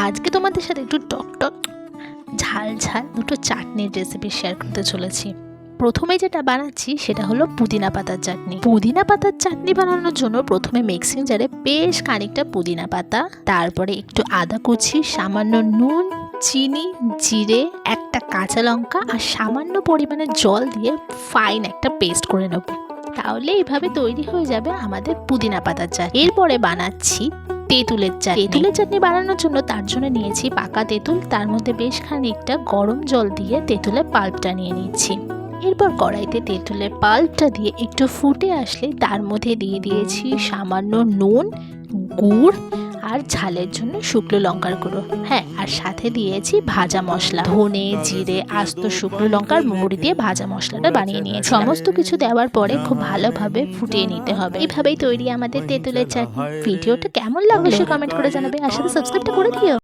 আজকে তোমাদের সাথে একটু টক টক, ঝাল ঝাল দুটো চাটনির রেসিপি শেয়ার করতে চলেছি। প্রথমে যেটা বানাচ্ছি সেটা হলো পুদিনা পাতার চাটনি। পুদিনা পাতার চাটনি বানানোর জন্য প্রথমে মিক্সিং জারে বেশ খানিকটা পুদিনা পাতা, তারপরে একটু আদা কুচি, সামান্য নুন, চিনি, জিরে, একটা কাঁচা লঙ্কা আর সামান্য পরিমাণে জল দিয়ে ফাইন একটা পেস্ট করে নেব। তাহলে এইভাবে তৈরি হয়ে যাবে আমাদের পুদিনা পাতার চাটনি। এরপরে বানাচ্ছি তেঁতুলের চাটনি। তেঁতুলের চাটনি। বানানোর জন্য তার জন্য নিয়েছি পাকা তেঁতুল তার মধ্যে বেশ খানিকটা গরম জল দিয়ে তেঁতুলের পাল্পটা নিয়ে নিচ্ছি। এরপর কড়াইতে তেঁতুলের পাল্পটা দিয়ে একটু ফুটে আসলে তার মধ্যে দিয়ে দিয়েছি সামান্য নুন গুড় আর ঝালের জন্য শুকনো লঙ্কার গুঁড়ো। হ্যাঁ আর সাথে দিয়েছি ভাজা মশলা। ধনে, জিরে, আস্ত শুকনো লঙ্কার মুড়ি দিয়ে ভাজা মশলাটা বানিয়ে নিয়েছি। সমস্ত কিছু দেওয়ার পরে খুব ভালোভাবে ফুটিয়ে নিতে হবে। এইভাবেই তৈরি আমাদের তেঁতুলের চাটনি। ভিডিওটা কেমন লাগল সে কমেন্ট করে জানাবে। আর সাথে সাবস্ক্রাইবটা করে দিও।